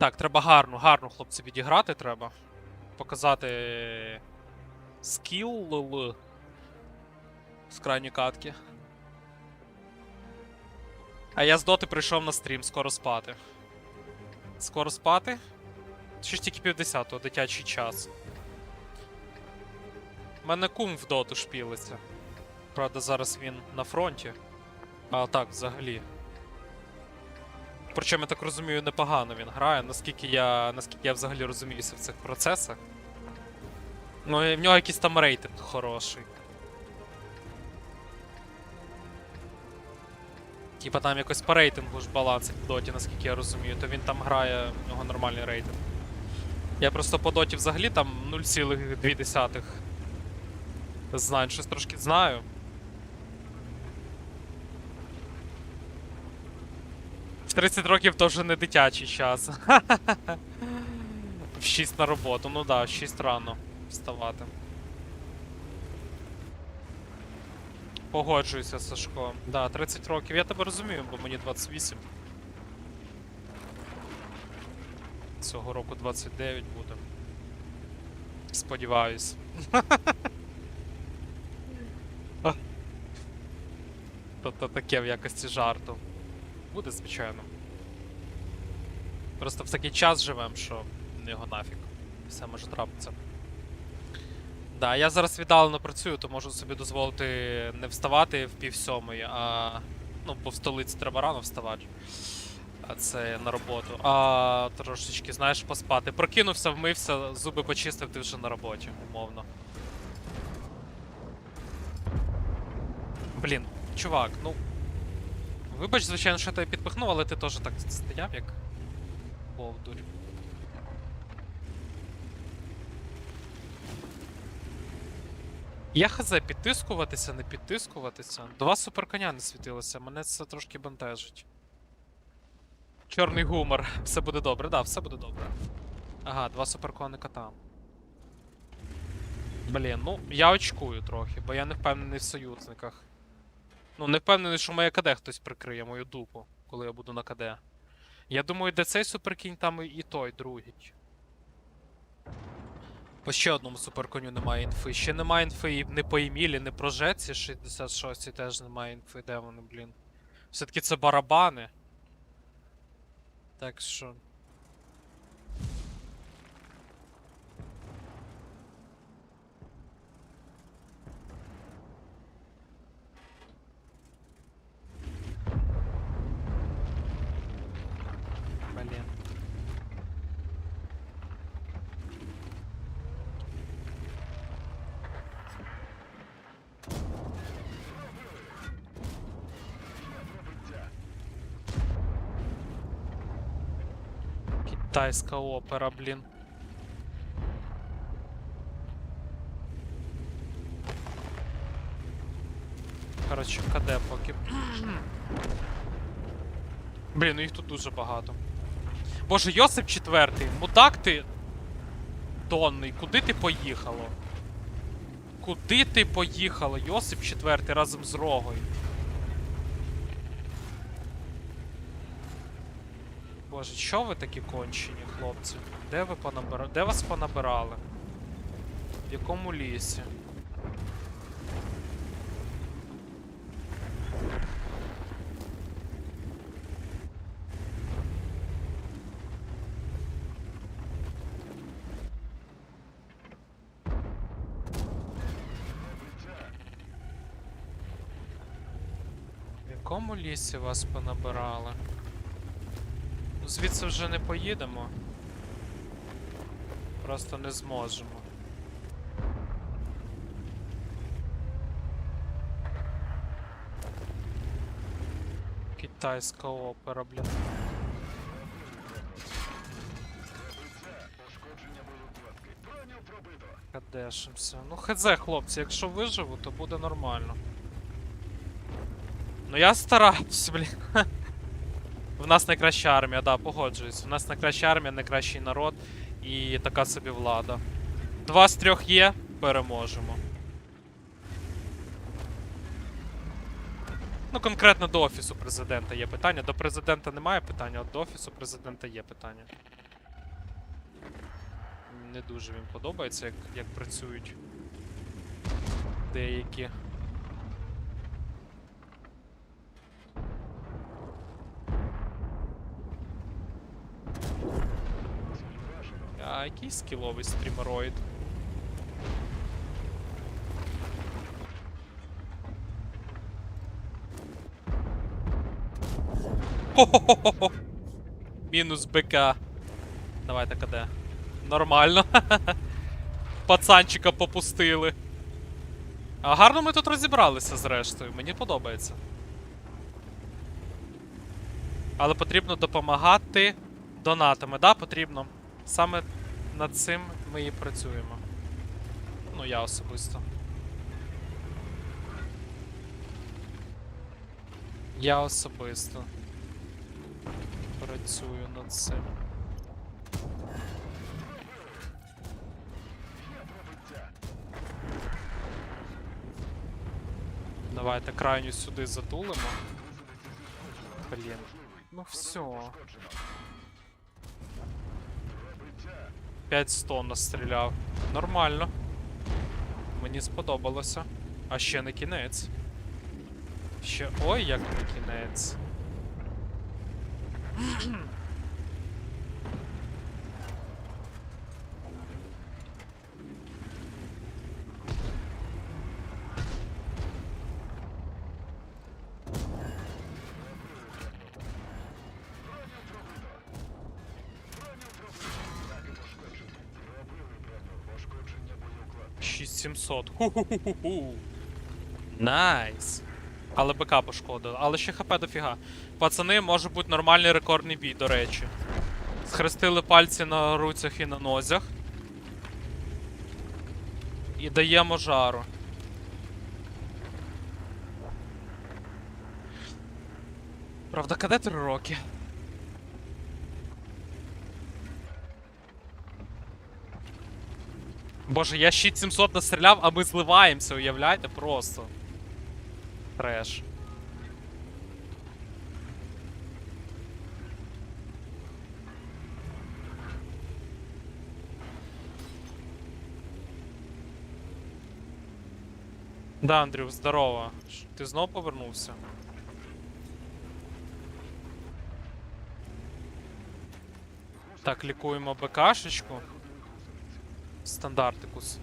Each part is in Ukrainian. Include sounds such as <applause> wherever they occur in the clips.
Так, треба гарно, гарно, хлопці, відіграти треба. Показати скіл з крайньої катки. А я з доти прийшов на стрім, скоро спати. Скоро спати? Ще ж тільки півдесятого, дитячий час. У мене кум в доту шпілиться. Правда, зараз він на фронті. А так, взагалі. Причому, я так розумію, непогано він грає, наскільки я, наскільки я взагалі розуміюся в цих процесах. Ну, і в нього якийсь там рейтинг хороший. Типа там якось по рейтингу ж балансить в доті, наскільки я розумію, то він там грає, в нього нормальний рейтинг. Я просто по доті взагалі там 0,2 знань, щось трошки знаю. В 30 років то вже не дитячий час. <laughs> В 6 на роботу, ну да, в 6 рано вставати. Погоджуюся, Сашко. Да, 30 років. Я тебе розумію, бо мені 28. Цього року 29 буде. Сподіваюсь. <laughs> Тобто таке в якості жарту. Буде, звичайно. Просто в такий час живем, що його нафіг. Все може трапитися. Да, я зараз віддалено працюю, то можу собі дозволити не вставати в пів сьомої, а. Ну, бо в столиці треба рано вставати. А це на роботу. А трошечки, знаєш, поспати. Прокинувся, вмився, зуби почистив, ти вже на роботі, умовно. Блін, чувак, ну. Вибач, звичайно, що я тебе підпихнув, але ти теж так стояв, як повдурь. Я хз, підтискуватися, не підтискуватися. Два суперконя не світилося, мене це трошки бентежить. Чорний гумор. Все буде добре, да, все буде добре. Ага, два суперконика там. Блін, ну я очкую трохи, бо я не впевнений в союзниках. Ну, не впевнений, що моє КД хтось прикриє мою дупу, коли я буду на КД. Я думаю, де цей суперкінь, там і- той, другий. По ще одному суперконю немає інфи. Ще немає інфи і не по Емілі, не про Жеці 66 теж немає інфи, де вони, блін. Все-таки це барабани. Так що. Блін. Китайська опера, блін. Коротше, КД поки. Блін, ну їх тут дуже багато. Боже, Йосип четвертий, мудак ти. Донний, куди ти поїхало? Куди ти поїхала? Йосип четвертий разом з Рогою. Боже, що ви такі кончені, хлопці? Де ви понабирали? Де вас понабирали? В якому лісі? В якому лісі вас понабирали? Звідси вже не поїдемо. Просто не зможемо. Китайська опера, блін. Кадешимся. Ну, хз, хлопці, якщо виживу, то буде нормально. Ну я стараюсь, блін. <laughs> В нас найкраща армія, да, погоджуюсь. У нас найкраща армія, найкращий народ і така собі влада. Два з трьох є, переможемо. Ну, конкретно до офісу президента є питання. До президента немає питання, от до офісу президента є питання. не дуже він подобається, як, як працюють деякі. А який скіловий стрімероїд? Хо-хо-хо-хо! Мінус БК. Давайте КД. Нормально. <laughs> Пацанчика попустили. А гарно ми тут розібралися зрештою, мені подобається. Але потрібно допомагати донатами, да, потрібно. Саме над цим ми і працюємо. Ну, я особисто. Я особисто працюю над цим. Давайте крайню сюди затулимо. Блін. Ну все. 500 настріляв. Нормально. Мені сподобалося. А ще не кінець. Ще. Ой, як не кінець. Шість сімсот. Ху-ху-ху-ху. Найс. Але БК пошкодили. Але ще ХП дофіга. Пацани, може бути нормальний рекордний бій, до речі. Схрестили пальці на руцях і на нозях. І даємо жару. Правда, каде три роки? Боже, я щит 700 настріляв, а ми зливаємося, уявляєте? Просто. Треш. Да, Андрюх, здорово. Ти знов повернувся? Так, лікуємо БКшечку. Стандартикус.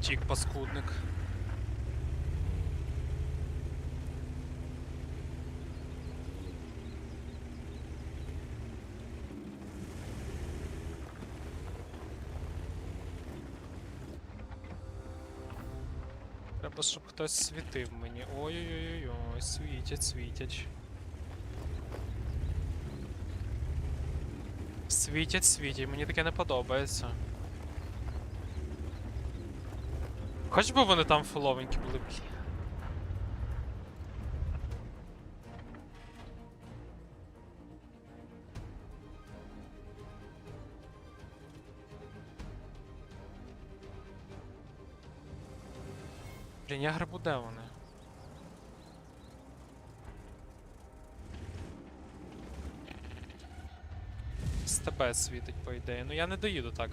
Тік паскудник. Треба, щоб хтось світив мені. Ой-ой-ой, світять, світять. Світять, світять, мені таке не подобається. Хоч би вони там фуловенькі були. блін. Я грибу, де вони? З тебе світить, по ідеї. Ну я не доїду так.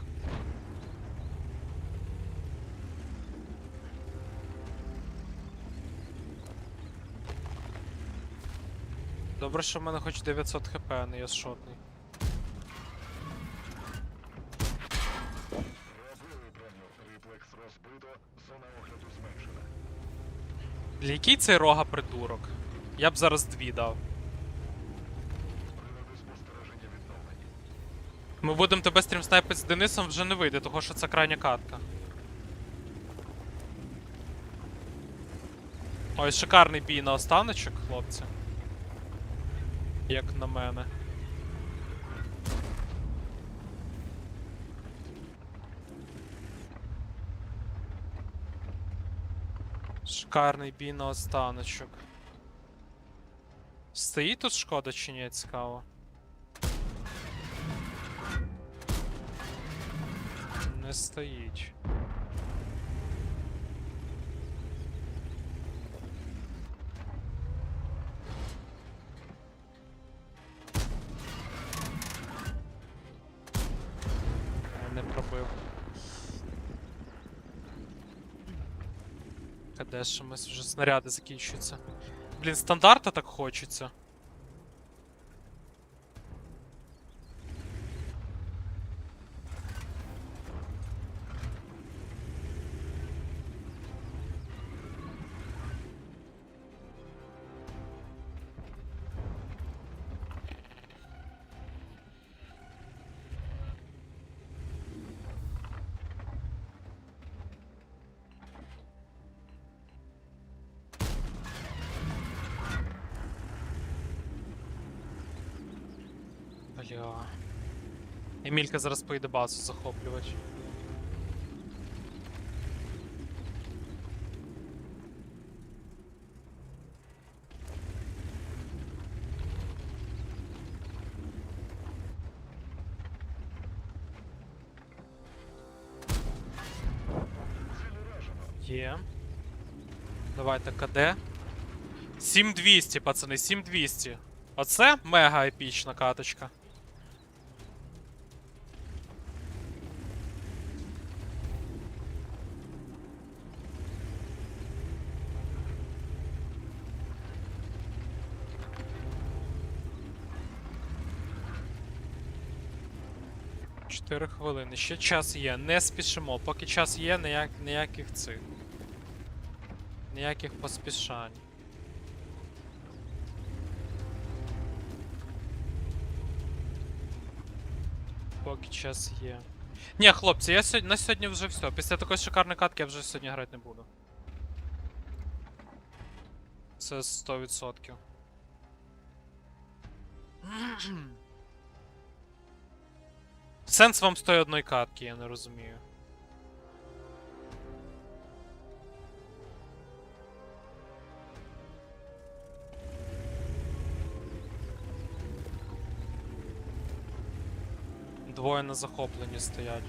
Добре, що в мене хоч 900 хп, а не я шотний. Для який цей рога придурок? Я б зараз дві дав. Ми будемо тебе стрімснайпити з Денисом вже не вийде, того що це крайня катка. Ой, шикарний бій на останочок, хлопці. Як на мене. Шикарний бій на останочок. Стоїть тут шкода чи ні, цікаво. Не стоїть. КД, що ми вже снаряди закінчуються. Блін, стандарта так хочеться. Бля. Емілька зараз поїде базу захоплювати. Є. Давайте КД. 7200, пацани, 7200. Оце мега епічна каточка. Чотири хвилини. Ще час є. Не спішимо. Поки час є, ніяк, ніяких цих. Ніяких поспішань. Поки час є. Ні, хлопці, я сьогодні, на сьогодні вже все. Після такої шикарної катки я вже сьогодні грати не буду. Це 100%. <clears throat> Сенс вам з тої одної катки, я не розумію. Двоє на захопленні стоять.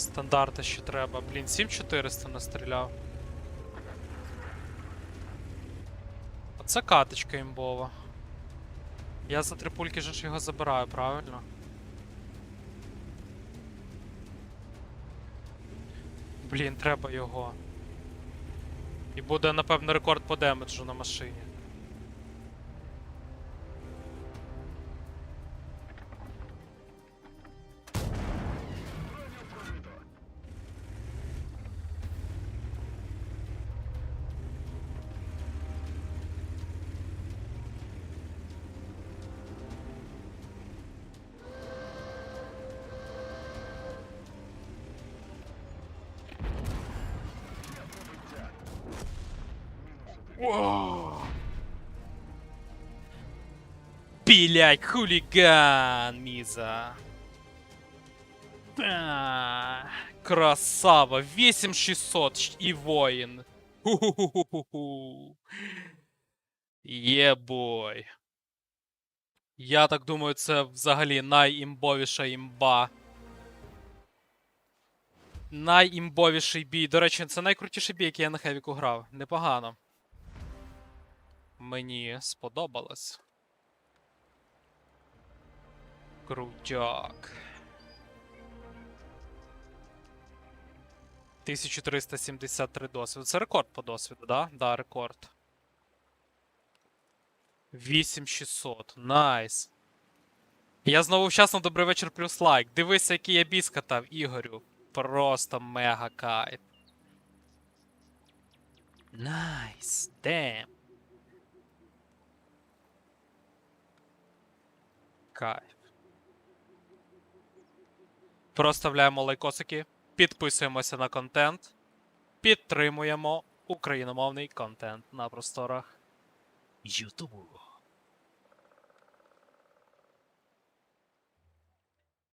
Стандарти ще треба. Блін, 7400 настріляв. Оце каточка імбова. Я за три пульки же ж його забираю, правильно? Блін, треба його. І буде, напевно, рекорд по демеджу на машині. Блять, хулиган, Миза. Да, красава, 8600 щ- і воїн. Ху-ху-ху-ху-ху. Єбой. Я так думаю, це взагалі найімбовіша імба. Найімбовіший бій. До речі, це найкрутіший бій, який я на Хевіку грав. Непогано. Мені сподобалось. Крутяк. 1373 досвіду. Це рекорд по досвіду, да? Да, рекорд. 8600. Найс. Я знову вчасно добрий вечір плюс лайк. Дивися, який я бій скатав, Ігорю. Просто мега кайф. Найс. Дем. Кайф. Проставляємо лайкосики, підписуємося на контент, підтримуємо україномовний контент на просторах Ютубу.